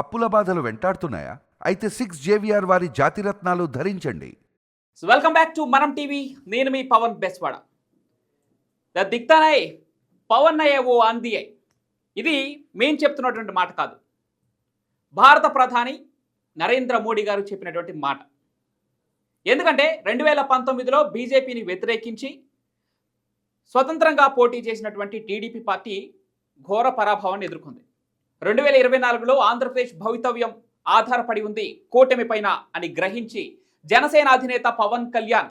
అప్పుల బాధలు వెంటాడుతున్నాయా? అయితే సిక్స్ జేవిఆర్ వారి జాతిరత్నాలు ధరించండి. వెల్కమ్ బ్యాక్ టు మనం టీవీ నేను మీ పవన్ బెస్వాడ. ద దిక్తానయ్ పవన్ అయ్యే ఓ అందియే ఇది మేం చెప్తున్నటువంటి మాట కాదు. భారత ప్రధాని నరేంద్ర మోడీ గారు చెప్పినటువంటి మాట. ఎందుకంటే రెండు వేల పంతొమ్మిదిలో బీజేపీని వ్యతిరేకించి స్వతంత్రంగా పోటీ చేసినటువంటి టీడీపీ పార్టీ ఘోర పరాభవాన్ని ఎదుర్కొంది. రెండు వేల ఇరవై నాలుగులో ఆంధ్రప్రదేశ్ భవితవ్యం ఆధారపడి ఉంది కూటమి పైన అని గ్రహించి జనసేన అధినేత పవన్ కళ్యాణ్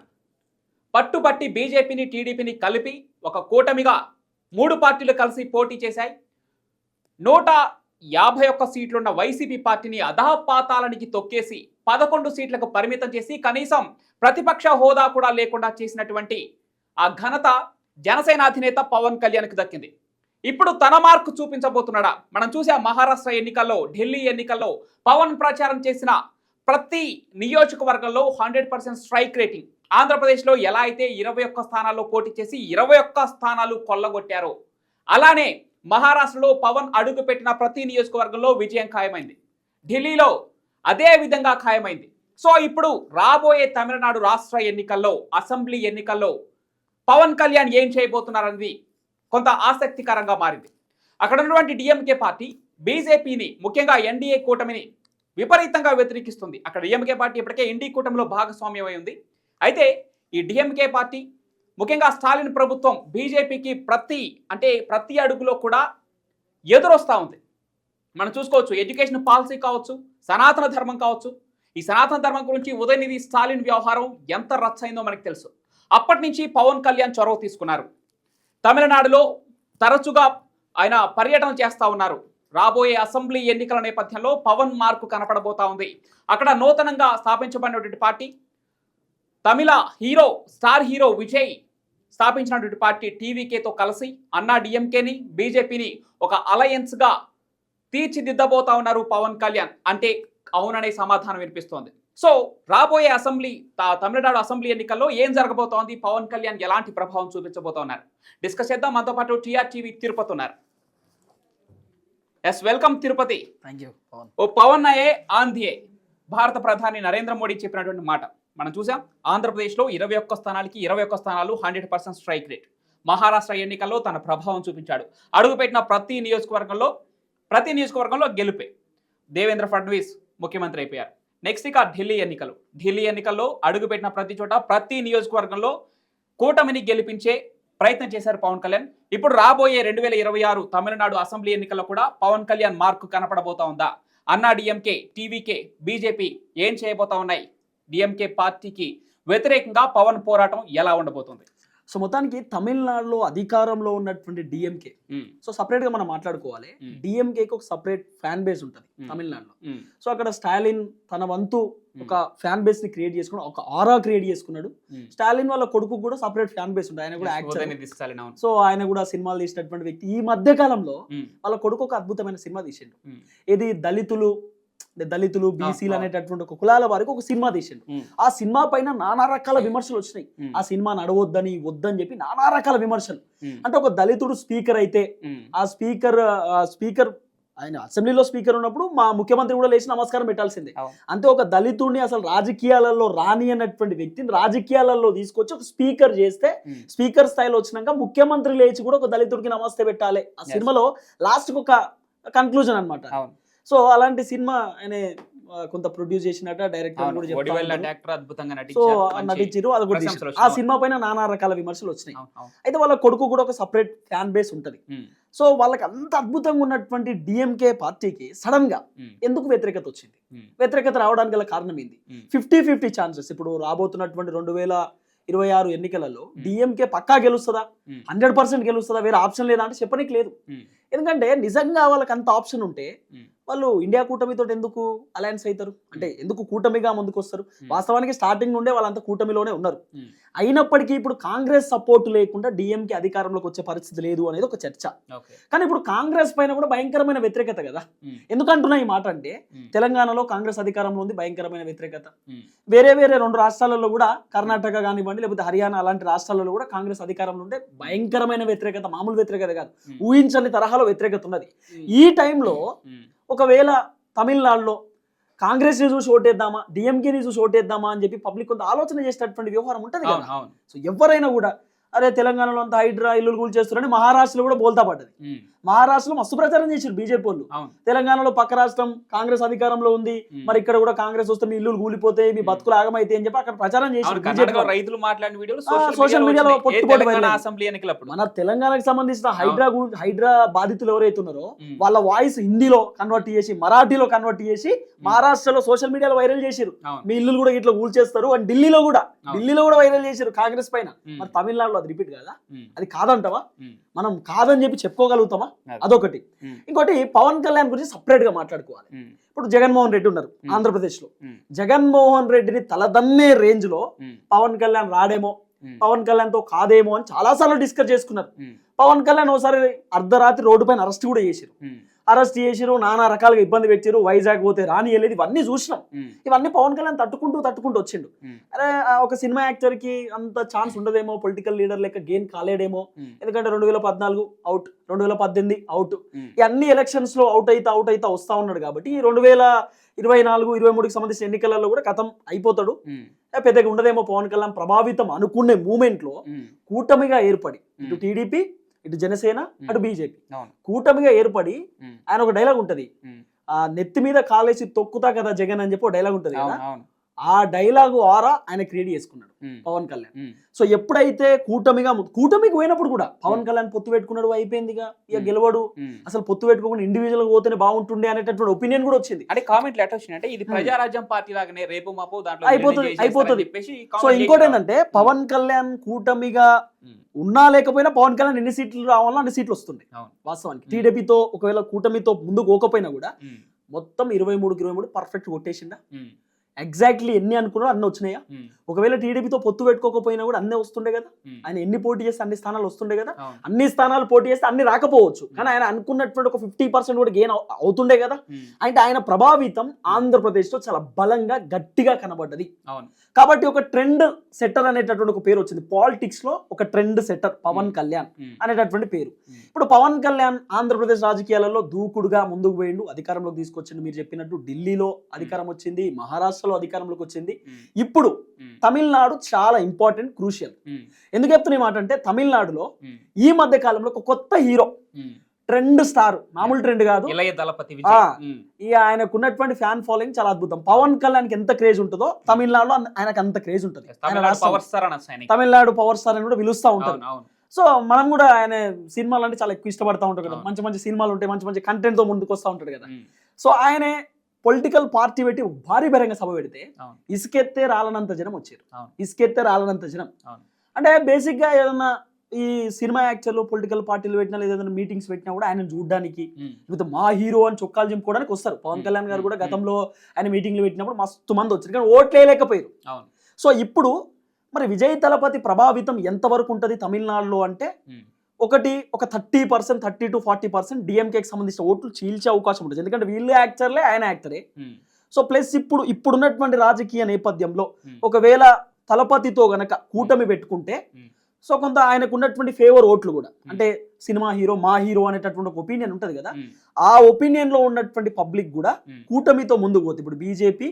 పట్టుబట్టి బీజేపీని టీడీపీని కలిపి ఒక కూటమిగా మూడు పార్టీలు కలిసి పోటీ చేశాయి. నూట యాభై ఒక్క సీట్లున్న వైసీపీ పార్టీని అధాపాతాలనికి తొక్కేసి పదకొండు సీట్లకు పరిమితం చేసి కనీసం ప్రతిపక్ష హోదా కూడా లేకుండా చేసినటువంటి ఆ ఘనత జనసేన అధినేత పవన్ కళ్యాణ్కి దక్కింది. ఇప్పుడు తన మార్కు చూపించబోతున్నాడా? మనం చూసే మహారాష్ట్ర ఎన్నికల్లో ఢిల్లీ ఎన్నికల్లో పవన్ ప్రచారం చేసిన ప్రతి నియోజకవర్గంలో హండ్రెడ్ పర్సెంట్ స్ట్రైక్ రేటింగ్. ఆంధ్రప్రదేశ్లో ఎలా అయితే ఇరవై ఒక్క స్థానాల్లో పోటీ చేసి ఇరవై ఒక్క స్థానాలు కొల్లగొట్టారో అలానే మహారాష్ట్రలో పవన్ అడుగు పెట్టిన ప్రతి నియోజకవర్గంలో విజయం ఖాయమైంది. ఢిల్లీలో అదే విధంగా ఖాయమైంది. సో ఇప్పుడు రాబోయే తమిళనాడు రాష్ట్ర ఎన్నికల్లో అసెంబ్లీ ఎన్నికల్లో పవన్ కళ్యాణ్ ఏం చేయబోతున్నారనేది కొంత ఆసక్తికరంగా మారింది. అక్కడ ఉన్నటువంటి డిఎంకే పార్టీ బీజేపీని ముఖ్యంగా ఎన్డీఏ కూటమిని విపరీతంగా వ్యతిరేకిస్తుంది. అక్కడ డిఎంకే పార్టీ ఇప్పటికే ఎన్డీ కూటమిలో భాగస్వామ్యమై ఉంది. అయితే ఈ డిఎంకే పార్టీ ముఖ్యంగా స్టాలిన్ ప్రభుత్వం బీజేపీకి ప్రతి అంటే ప్రతి అడుగులో కూడా ఎదురొస్తూ ఉంది. మనం చూసుకోవచ్చు ఎడ్యుకేషన్ పాలసీ కావచ్చు సనాతన ధర్మం కావచ్చు. ఈ సనాతన ధర్మం గురించి ఉదయనిధి స్టాలిన్ వ్యవహారం ఎంత రచ్చయిందో మనకు తెలుసు. అప్పటి నుంచి పవన్ కళ్యాణ్ చొరవ తీసుకున్నారు. తమిళనాడులో తరచుగా ఆయన పర్యటన చేస్తూ ఉన్నారు. రాబోయే అసెంబ్లీ ఎన్నికల నేపథ్యంలో పవన్ మార్కు కనపడబోతా ఉంది. అక్కడ నూతనంగా స్థాపించబడినటువంటి party Tamil hero star hero Vijay స్థాపించినటువంటి పార్టీ టీవీకేతో కలిసి అన్నా డిఎంకేని బీజేపీని ఒక అలయన్స్గా తీర్చిదిద్దబోతా ఉన్నారు పవన్ కళ్యాణ్. అంటే అవుననే సమాధానం వినిపిస్తోంది. సో రాబోయే అసెంబ్లీ తమిళనాడు అసెంబ్లీ ఎన్నికల్లో ఏం జరగబోతోంది? పవన్ కళ్యాణ్ ఎలాంటి ప్రభావం చూపించబోతా ఉన్నారు డిస్కస్ చేద్దాం. మనతో పాటు టీఆర్ టీవీ తిరుపతి ఉన్నారు yes welcome Tirupati. Thank you Pawan. ఓ పవన్ అయ్యే ఆంధియే. భారత ప్రధాని నరేంద్ర మోడీ చెప్పినటువంటి మాట. మనం చూసాం ఆంధ్రప్రదేశ్లో ఇరవై ఒక్క స్థానాలకి ఇరవై ఒక్క స్థానాలు hundred percent strike rate Maharashtra ఎన్నికల్లో తన ప్రభావం చూపించాడు. అడుగుపెట్టిన ప్రతి నియోజకవర్గంలో ప్రతి నియోజకవర్గంలో గెలుపే. దేవేంద్ర ఫడ్నవీస్ ముఖ్యమంత్రి అయిపోయారు. నెక్స్ట్ ఇక ఢిల్లీ ఎన్నికలు. ఢిల్లీ ఎన్నికల్లో అడుగుపెట్టిన ప్రతి చోట ప్రతి నియోజకవర్గంలో కూటమిని గెలిపించే ప్రయత్నం చేశారు పవన్ కళ్యాణ్. ఇప్పుడు రాబోయే రెండు వేల ఇరవై ఆరు తమిళనాడు అసెంబ్లీ ఎన్నికల్లో కూడా పవన్ కళ్యాణ్ మార్కు కనపడబోతా ఉందా? అన్నా డిఎంకే టీవీకే బీజేపీ ఏం చేయబోతా ఉన్నాయి? డిఎంకే పార్టీకి వ్యతిరేకంగా పవన్ పోరాటం ఎలా ఉండబోతుంది? సో మొత్తానికి తమిళనాడులో అధికారంలో ఉన్నటువంటి డిఎంకే సో సపరేట్గా మనం మాట్లాడుకోవాలి. డిఎంకేకి ఒక సపరేట్ ఫ్యాన్ బేస్ ఉంటుంది. తమిళనాడులో. సో అక్కడ స్టాలిన్ తన వంతు ఒక ఫ్యాన్ బేస్ని క్రియేట్ చేసుకున్నాడు ఒక ఆరా క్రియేట్ చేసుకున్నాడు. స్టాలిన్ వాళ్ళ కొడుకు కూడా సపరేట్ ఫ్యాన్ బేస్ ఉంటుంది ఆయన కూడా యాక్టర్. సో ఆయన కూడా సినిమాలు తీసినటువంటి వ్యక్తి. ఈ మధ్య కాలంలో వాళ్ళ కొడుకు ఒక అద్భుతమైన సినిమా తీసిండు. ఇది దళితులు దళితులు బీసీలు. అనేటటువంటి ఒక కులాల వారికి ఒక సినిమా తీసిండు. ఆ సినిమా పైన నానా రకాల విమర్శలు వచ్చినాయి. ఆ సినిమా నడవద్దని వద్దని చెప్పి నానా రకాల విమర్శలు. అంటే ఒక దళితుడు స్పీకర్ అయితే ఆ స్పీకర్ స్పీకర్ ఆయన అసెంబ్లీలో స్పీకర్ ఉన్నప్పుడు మా ముఖ్యమంత్రి కూడా లేచి నమస్కారం పెట్టాల్సిందే. అంతే ఒక దళితుడిని అసలు రాజకీయాలలో రాని అన్నటువంటి వ్యక్తిని రాజకీయాలలో తీసుకొచ్చి ఒక స్పీకర్ చేస్తే స్పీకర్ స్థాయిలో వచ్చినాక ముఖ్యమంత్రి లేచి కూడా ఒక దళితుడికి నమస్తే పెట్టాలి. ఆ. సినిమాలో లాస్ట్ ఒక కన్క్లూజన్ అన్నమాట. అవును. సో అలాంటి సినిమా ఆయన ఆ, కొంత ప్రొడ్యూస్ చేసినట్ట డైరెక్టర్. కూడా సో నటించారు అది కూడా. ఆ. సినిమా పైన నానా రకాల విమర్శలు వచ్చినాయి. అయితే వాళ్ళ కొడుకు కూడా ఒక సపరేట్ ఫ్యాన్ బేస్ ఉంటది సో వాళ్ళకి అంత అద్భుతంగా ఉన్నటువంటి డిఎంకే పార్టీకి సడన్గా ఎందుకు వ్యతిరేకత వచ్చింది వ్యతిరేకత రావడానికి గల కారణం ఏంది. ఫిఫ్టీ ఫిఫ్టీ ఛాన్సెస్ ఇప్పుడు రాబోతున్నటువంటి రెండు వేల ఇరవై ఆరు ఎన్నికలలో. డిఎంకే పక్కా గెలుస్తుందా. హండ్రెడ్ పర్సెంట్ గెలుస్తుందా వేరే ఆప్షన్ లేదా అంటే చెప్పనీకి లేదు ఎందుకంటే నిజంగా వాళ్ళకి అంత ఆప్షన్ ఉంటే. వాళ్ళు ఇండియా కూటమితో ఎందుకు అలయన్స్ అవుతారు? అంటే ఎందుకు కూటమిగా ముందుకు వస్తారు Hmm. వాస్తవానికి స్టార్టింగ్ నుండే వాళ్ళంతా కూటమిలోనే ఉన్నారు. అయినప్పటికీ ఇప్పుడు కాంగ్రెస్ సపోర్ట్ లేకుండా డిఎంకే అధికారంలోకి వచ్చే పరిస్థితి లేదు అనేది ఒక చర్చ. కానీ ఇప్పుడు కాంగ్రెస్ పైన కూడా భయంకరమైన వ్యతిరేకత కదా? ఎందుకంటున్నా ఈ మాట అంటే తెలంగాణలో కాంగ్రెస్ అధికారంలో ఉంది భయంకరమైన వ్యతిరేకత. వేరే వేరే రెండు రాష్ట్రాలలో కూడా కర్ణాటక కానివ్వండి లేకపోతే హర్యానా అలాంటి రాష్ట్రాలలో కూడా కాంగ్రెస్ అధికారంలో ఉంటే భయంకరమైన వ్యతిరేకత మామూలు వ్యతిరేకత కాదు. ఊహించని తరహాలో వ్యతిరేకత ఉన్నది. ఈ టైంలో ఒకవేళ తమిళనాడులో కాంగ్రెస్ని చూసి ఓటేద్దామా డిఎంకేని చూసి ఓటేద్దామా అని చెప్పి పబ్లిక్ కొంత ఆలోచన చేసేటటువంటి వ్యవహారం ఉంటుంది కదా. సో ఎవరైనా కూడా అరే తెలంగాణలో అంత హైడ్రా ఇల్లు కూల్ చేస్తున్నారని మహారాష్ట్రలో కూడా బోల్తా పడ్డది. మహారాష్ట్రలో మస్తు ప్రచారం చేశారు బీజేపీ వాళ్ళు. తెలంగాణలో పక్క రాష్ట్రం కాంగ్రెస్ అధికారంలో ఉంది. మరి ఇక్కడ కూడా కాంగ్రెస్ వస్తే మీ ఇల్లు కూలిపోతాయి మీ బతుకులు ఆగమైతే అని చెప్పి అక్కడ ప్రచారం చేశారు. రైతులు మాట్లాడిన వీడియోలు ఆ, సోషల్ మీడియాలో. అసెంబ్లీ ఎన్నికలప్పుడు? మన తెలంగాణకు సంబంధించిన హైడ్రా హైడ్రా బాధితులు ఎవరైతే ఉన్నారో వాళ్ళ వాయిస్ హిందీలో కన్వర్ట్ చేసి మరాఠీలో కన్వర్ట్ చేసి మహారాష్ట్రలో సోషల్ మీడియాలో వైరల్ అవును. మీ ఇల్లు కూడా ఇట్లా కూల్చేస్తారు అండ్ ఢిల్లీలో కూడా. ఢిల్లీలో కూడా వైరల్ చేశారు కాంగ్రెస్ పైన. మరి తమిళనాడులో అది రిపీట్ కాదా? అది కాదంటవా? మనం కాదని చెప్పి చెప్పుకోగలుగుతామా? అది. అదొకటి. ఇంకోటి పవన్ కళ్యాణ్ గురించి సపరేట్గా మాట్లాడుకోవాలి ఇప్పుడు జగన్మోహన్ రెడ్డి ఉన్నారు. ఆంధ్రప్రదేశ్లో జగన్మోహన్ రెడ్డిని తలదన్నే రేంజ్లో పవన్ కళ్యాణ్ రాడేమో పవన్ కళ్యాణ్తో కాదేమో అని చాలా సార్లు డిస్కస్ చేసుకున్నారు. పవన్ కళ్యాణ్ ఒకసారి అర్ధరాత్రి రోడ్డు పైన అరెస్ట్ కూడా ఉమ్, అరెస్ట్ చేసిరు నానా రకాలుగా ఇబ్బంది పెట్టిరు వైజాగ్ పోతే రాని వెళ్ళేది ఇవన్నీ చూసినాం. ఇవన్నీ పవన్ కళ్యాణ్ తట్టుకుంటూ తట్టుకుంటూ వచ్చిండు. అరే ఒక సినిమా యాక్టర్కి అంత ఛాన్స్ ఉండదేమో పొలిటికల్ లీడర్ లెక్క గెయిన్ కాలేడేమో. ఎందుకంటే రెండు వేల పద్నాలుగు అవుట్ రెండు వేల పద్దెనిమిది అవుట్ అన్ని ఎలక్షన్స్లో అవుట్ అయితా అవుట్ అయితా వస్తా ఉన్నాడు కాబట్టి ఈ రెండు వేల ఇరవై నాలుగు ఇరవై మూడుకి సంబంధించిన ఎన్నికలలో కూడా కథం అయిపోతాడు. పెద్దగా ఉండదేమో పవన్ కళ్యాణ్ ప్రభావితం అనుకునే మూమెంట్లో కూటమిగా ఏర్పడి. ఇటు టీడీపీ ఇటు జనసేన అటు బీజేపీ. కూటమిగా ఏర్పడి ఆయన ఒక డైలాగ్ ఉంటది. ఆ నెత్తి మీద కాలేసి తొక్కుతా కదా జగన్ అని చెప్పి ఒక డైలాగ్ ఉంటది కదా? ఆ డైలాగ్ ఆరా ఆయన క్రియేట్ చేసుకున్నాడు పవన్ కళ్యాణ్. సో ఎప్పుడైతే కూటమిగా కూటమికి పోయినప్పుడు కూడా పవన్ కళ్యాణ్ పొత్తు పెట్టుకున్నాడు అయిపోయిందిగా ఇక. గెలవడు. అసలు పొత్తు పెట్టుకోకుండా ఇండివిజువల్గా పోతేనే బాగుంటుండే అనేటటువంటి ఒపీనియన్ కూడా వచ్చింది. అంటే కామెంట్లు ఎట్లా వచ్చినాయి అంటే ఇది ప్రజారాజ్యం పార్టీ లాగానే రేపు మాపు దాంట్లో అయిపోతుంది, అయిపోతుంది. సో ఇంకోటి. ఏంటంటే పవన్ కళ్యాణ్ కూటమిగా ఉన్నా లేకపోయినా పవన్ కళ్యాణ్ ఎన్ని సీట్లు రావాలో అన్ని సీట్లు అవును. వాస్తవానికి. టీడీపీతో ఒకవేళ కూటమితో ముందు పోకపోయినా కూడా మొత్తం ఇరవై మూడుకి ఇరవై మూడు పర్ఫెక్ట్ కొట్టేసిండా. ఎగ్జాక్ట్లీ ఎన్ని అనుకున్నా అన్ని వచ్చినాయా? ఉమ్, ఒకవేళ టీడీపీతో పొత్తు పెట్టుకోకపోయినా కూడా అన్నీ వస్తుండే కదా? ఉమ్, ఆయన ఎన్ని పోటీ చేస్తే అన్ని స్థానాలు వస్తుండే కదా? అన్ని స్థానాలు పోటీ చేస్తే అన్ని రాకపోవచ్చు. కానీ ఆయన అనుకున్నటువంటి ఒక ఫిఫ్టీ పర్సెంట్ కూడా గెయిన్ అవుతుండే కదా? అంటే ఆయన ప్రభావితం ఆంధ్రప్రదేశ్లో చాలా బలంగా గట్టిగా కనబడ్డది. కాబట్టి ఒక ట్రెండ్ సెట్టర్ అనేటటువంటి ఒక పేరు వచ్చింది. పాలిటిక్స్లో ఒక trend setter Pawan Hmm. Kalyan అనేటటువంటి పేరు. Hmm. ఇప్పుడు పవన్ కళ్యాణ్ ఆంధ్రప్రదేశ్ రాజకీయాలలో దూకుడుగా ముందుకు పోయిండు అధికారంలోకి తీసుకొచ్చిండు. మీరు చెప్పినట్టు ఢిల్లీలో అధికారం వచ్చింది మహారాష్ట్రలో అధికారంలోకి వచ్చింది. ఇప్పుడు తమిళనాడు చాలా ఇంపార్టెంట్ క్రూషియల్. ఎందుకు చెప్తున్నా మాట అంటే తమిళనాడులో ఈ మధ్య కాలంలో ఒక కొత్త హీరో. ట్రెండ్ స్టార్ మామూలు ట్రెండ్ కాదు. ఈ ఆయనకు ఉన్నటువంటి ఫ్యాన్ ఫాలోయింగ్ చాలా అద్భుతం. పవన్ కళ్యాణ్ ఎంత క్రేజ్ ఉంటుందో తమిళనాడులో ఆయనకు అంత క్రేజ్ ఉంటుంది. తమిళనాడు. పవర్ స్టార్ అని కూడా పిలుస్తా ఉంటారు. సో మనం కూడా ఆయన సినిమాలు అంటే చాలా ఎక్కువ ఇష్టపడతా ఉంటాం కదా. మంచి మంచి సినిమాలు ఉంటాయి మంచి మంచి కంటెంట్తో ముందుకు వస్తూ ఉంటాడు కదా. సో ఆయనే పొలిటికల్ పార్టీ పెట్టి భారీ బహిరంగ సభ పెడితే ఇసుకెత్తే రాలనంత జనం వచ్చారు. ఇసుకెత్తే రాలనంత జనం. అంటే బేసిక్గా ఏదన్నా ఈ సినిమా యాక్టర్లు పొలిటికల్ పార్టీలు పెట్టినా లేదా ఏదైనా మీటింగ్స్ పెట్టినా కూడా ఆయన చూడడానికి లేకపోతే మా హీరో అని చొక్కాలు చింపుకోవడానికి వస్తారు. పవన్. కళ్యాణ్ గారు కూడా. గతంలో ఆయన మీటింగ్లు పెట్టినప్పుడు మస్తు మంది వచ్చారు. కానీ ఓట్లు వేయలేకపోయారు. అవును. సో ఇప్పుడు మరి విజయ్ తలపతి ప్రభావితం ఎంతవరకు ఉంటుంది తమిళనాడులో అంటే ఒకటి ఒక thirty percent thirty to forty percent డిఎంకేకి సంబంధించిన ఓట్లు చీల్చే అవకాశం ఉంటుంది. ఎందుకంటే వీళ్ళు యాక్టర్లే ఆయన యాక్టరే. ఉమ్, సో ప్లస్ ఇప్పుడు ఇప్పుడున్నటువంటి రాజకీయ నేపథ్యంలో ఉమ్, ఒకవేళ తలపతితో గనక కూటమి పెట్టుకుంటే మ్మ్. సో కొంత ఆయనకు ఉన్నటువంటి ఫేవర్ ఓట్లు కూడా. అంటే సినిమా హీరో మా హీరో అనేటటువంటి ఒక ఒపీనియన్ ఉంటుంది కదా. ఆ ఒపీనియన్లో ఉన్నటువంటి పబ్లిక్ కూడా కూటమితో ముందుకు పోతుంది ఇప్పుడు బీజేపీ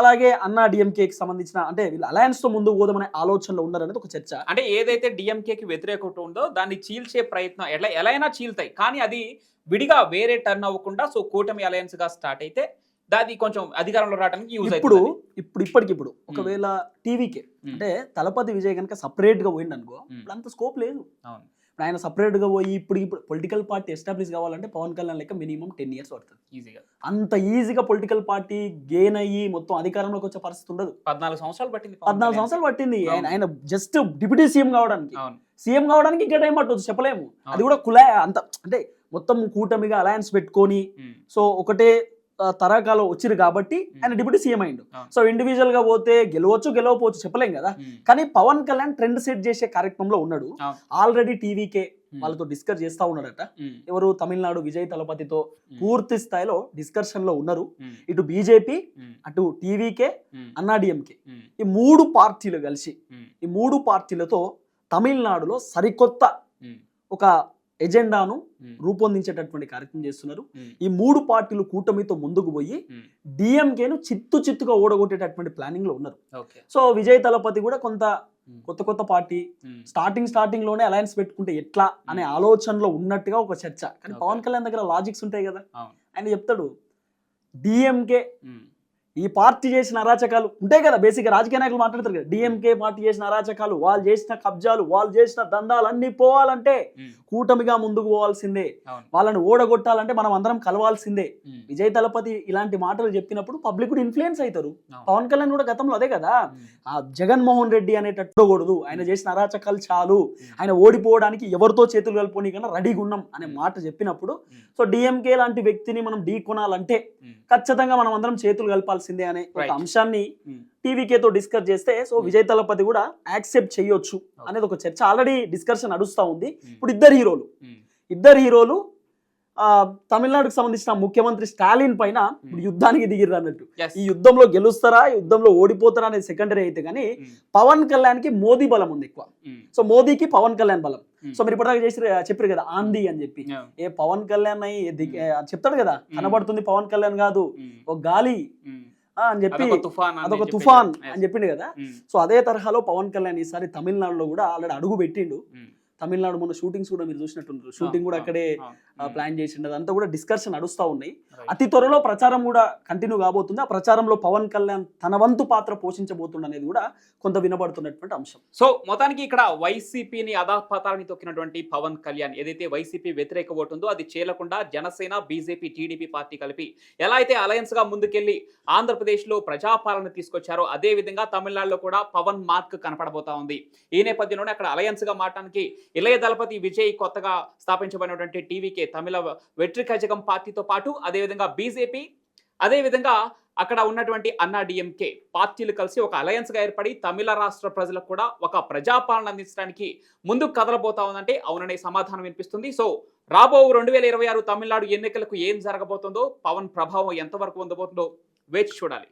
అలాగే అన్నా డిఎంకేకి సంబంధించిన అంటే వీళ్ళు అలయన్స్తో ముందుకు పోదామనే ఆలోచనలో ఉన్నారనేది ఒక చర్చ. అంటే ఏదైతే డిఎంకేకి వ్యతిరేకత ఉందో దాన్ని చీల్చే ప్రయత్నం ఎలా ఎలా అయినా చీల్తాయి. కానీ అది విడిగా వేరే టర్న్ అవ్వకుండా సో కూటమి అలయన్స్గా స్టార్ట్ అయితే దాది కొంచెం అధికారంలో రావడానికి యూజ్ ఇప్పుడు ఇప్పుడు ఇప్పటికిప్పుడు ఒకవేళ టీవీకే. అంటే తలపతి విజయ్ కనుక సపరేట్గా పోయింది అనుకో అంత స్కోప్ లేదు. అవును. ఇప్పుడు ఆయన సపరేట్గా పోయి ఇప్పుడు ఇప్పుడు పొలిటికల్ పార్టీ ఎస్టాబ్లిష్ కావాలంటే పవన్ కళ్యాణ్ లెక్క మినిమం టెన్ ఇయర్స్ పడుతుంది. ఈజీగా. అంత ఈజీగా పొలిటికల్ పార్టీ గెయిన్ అయ్యి మొత్తం అధికారంలోకి వచ్చే పరిస్థితి ఉండదు. పద్నాలుగు సంవత్సరాలు పట్టింది పద్నాలుగు. సంవత్సరాలు పట్టింది. ఆయన. ఆయన జస్ట్ డిప్యూటీ సీఎం కావడానికి. సీఎం కావడానికి ఇంకా టైం పట్టవచ్చు చెప్పలేము. అది. కూడా కులా అంత అంటే మొత్తం కూటమిగా అలయన్స్ పెట్టుకొని సో ఒకటే ఆ, తరగాలో వచ్చిరు కాబట్టి ఆయన డిప్యూటీ సీఎం అయిండు. సో ఇండివిజువల్గా పోతే గెలవచ్చు గెలవకపోవచ్చు చెప్పలేం కదా. కానీ పవన్ కళ్యాణ్ ట్రెండ్ సెట్ చేసే కార్యక్రమంలో ఉన్నాడు. ఆల్రెడీ టీవీకే వాళ్ళతో డిస్కస్ చేస్తా ఉన్నాడట. ఎవరు తమిళనాడు విజయ్ తలపతితో పూర్తి స్థాయిలో డిస్కషన్లో ఉన్నారు. ఇటు బీజేపీ అటు టీవీకే అన్నాడీఎంకే ఈ మూడు పార్టీలు కలిసి ఈ మూడు పార్టీలతో తమిళనాడులో సరికొత్త ఒక ఎజెండాను రూపొందించేటటువంటి కార్యక్రమం చేస్తున్నారు. ఈ మూడు పార్టీలు కూటమితో ముందుకు పోయి డిఎంకేను చిత్తు చిత్తుగా ఓడగొట్టేటటువంటి ప్లానింగ్లో ఉన్నారు సో విజయ్ తలపతి కూడా కొంత కొత్త కొత్త పార్టీ స్టార్టింగ్ స్టార్టింగ్లోనే అలయన్స్ పెట్టుకుంటే ఎట్లా అనే ఆలోచనలో ఉన్నట్టుగా ఒక చర్చ. కానీ. పవన్ కళ్యాణ్ దగ్గర లాజిక్స్ ఉంటాయి కదా. ఆయన చెప్తాడు డిఎంకే ఈ పార్టీ చేసిన అరాచకాలు ఉంటాయి కదా బేసిక్ రాజకీయ నాయకులు మాట్లాడతారు కదా డిఎంకే పార్టీ చేసిన అరాచకాలు వాళ్ళు చేసిన కబ్జాలు వాళ్ళు చేసిన దందాలు అన్ని పోవాలంటే కూటమిగా ముందుకు పోవాల్సిందే. వాళ్ళని ఓడగొట్టాలంటే మనం అందరం కలవాల్సిందే. విజయ్ తలపతి ఇలాంటి మాటలు చెప్పినప్పుడు పబ్లిక్ కూడా ఇన్ఫ్లుయెన్స్ అవుతారు. పవన్ కళ్యాణ్ కూడా గతంలో అదే కదా. ఆ జగన్మోహన్ రెడ్డి అనేటట్టు కూడదు ఆయన చేసిన అరాచకాలు చాలు. ఆయన ఓడిపోవడానికి ఎవరితో చేతులు కలుపుకొని కన్నా రెడీగా ఉన్నాం అనే మాట చెప్పినప్పుడు సో డిఎంకే లాంటి వ్యక్తిని మనం ఢీ కొనాలంటే ఉమ్, ఖచ్చితంగా మనం అందరం చేతులు కలపాల్సిందే అనే ఒక. అంశాన్ని ఉమ్, టీవీకేతో డిస్కస్ చేస్తే సో విజయ్ తలపతి కూడా యాక్సెప్ట్ చేయొచ్చు అనేది ఒక చర్చ. ఆల్రెడీ డిస్కషన్ నడుస్తా ఉంది. ఉమ్, ఇప్పుడు ఇద్దరు హీరోలు. ఇద్దరు హీరోలు ఆ, తమిళనాడుకు సంబంధించిన ముఖ్యమంత్రి స్టాలిన్ పైన ఇప్పుడు యుద్ధానికి దిగిర్రు అన్నట్టు. ఈ యుద్ధంలో గెలుస్తారా యుద్ధంలో ఓడిపోతారా అనేది సెకండరీ అయితే కానీ పవన్ కళ్యాణ్కి మోదీ బలం ఉంది ఎక్కువ. సో మోదీకి పవన్ కళ్యాణ్ బలం. సో మీరు ఇప్పటిదాకా చేసి చెప్పారు కదా ఆంది అని చెప్పి. ఏ పవన్ కళ్యాణ్ అయ్యి చెప్తాడు కదా కనబడుతుంది పవన్ కళ్యాణ్ కాదు. ఒక గాలి. అని చెప్పి అదొక తుఫాన్ అని అదొక చెప్పేసి. తుఫాన్ Yes. అని చెప్పిండు కదా సో అదే తరహాలో పవన్ కళ్యాణ్ ఈసారి తమిళనాడులో కూడా ఆల్రెడీ అడుగు పెట్టిండు ఉమ్, తమిళనాడు మొన్న షూటింగ్స్ కూడా మీరు చూసినట్టుంటారు షూటింగ్ కూడా అక్కడే ప్లాన్ చేసిండు అదంతా కూడా డిస్కషన్ నడుస్తూ ఉన్నాయి. అతి త్వరలో ప్రచారం కూడా కంటిన్యూ కాబోతుంది. ఆ ప్రచారంలో పవన్ కళ్యాణ్ తన వంతు పాత్ర పోషించబోతుండ అనేది కూడా కొంత వినబడుతున్నటువంటి అంశం. సో మొత్తానికి ఇక్కడ వైసీపీని అధాపాతాలని తొక్కినటువంటి పవన్ కళ్యాణ్ ఏదైతే వైసీపీ వ్యతిరేక ఓటు ఉందో అది చేలకుండా జనసేన బీజేపీ టీడీపీ పార్టీ కలిపి ఎలా అయితే అలయన్స్గా ముందుకెళ్ళి ఆంధ్రప్రదేశ్లో ప్రజాపాలన తీసుకొచ్చారో అదే విధంగా తమిళనాడులో కూడా పవన్ మార్క్ కనపడబోతా ఉంది. ఈ నేపథ్యంలోనే అక్కడ అలయన్స్గా మారటానికి ఇళయ దళపతి విజయ్ కొత్తగా స్థాపించబడినటువంటి టీవీకే తమిళ వెట్రికజగం పార్టీతో పాటు అదేవిధంగా బీజేపీ అదేవిధంగా అక్కడ ఉన్నటువంటి అన్నా డిఎంకే పార్టీలు కలిసి ఒక అలయన్స్గా ఏర్పడి తమిళ రాష్ట్ర ప్రజలకు కూడా ఒక ప్రజాపాలన అందించడానికి ముందుకు కదలబోతా ఉందంటే అవుననే సమాధానం వినిపిస్తుంది. సో రాబో రెండు వేల ఇరవై ఆరు తమిళనాడు ఎన్నికలకు ఏం జరగబోతుందో పవన్ ప్రభావం ఎంతవరకు ఉండబోతుందో వేచి చూడాలి.